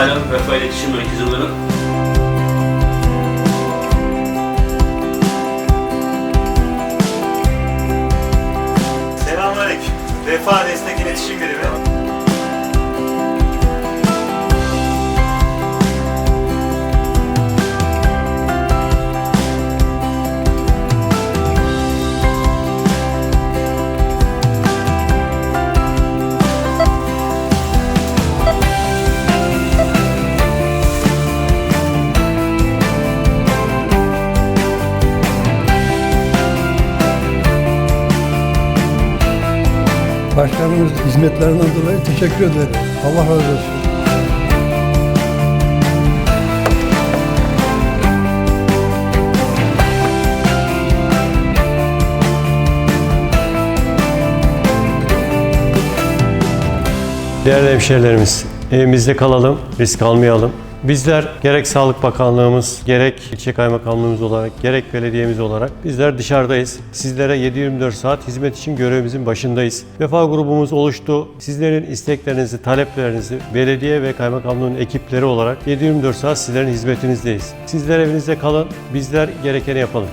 Malum Vefa İletişim Merkezi olarak Selamünaleyküm. Vefa Destek İletişim Birimi. Başkanımız hizmetlerinden dolayı teşekkür ederim. Allah razı olsun. Değerli hemşehrilerimiz, evimizde kalalım, risk almayalım. Bizler gerek Sağlık Bakanlığımız, gerek ilçe kaymakamlığımız olarak, gerek belediyemiz olarak bizler dışarıdayız. Sizlere 7-24 saat hizmet için görevimizin başındayız. Vefa grubumuz oluştu. Sizlerin isteklerinizi, taleplerinizi belediye ve kaymakamlığın ekipleri olarak 7-24 saat sizlerin hizmetinizdeyiz. Sizler evinizde kalın, bizler gerekeni yapalım.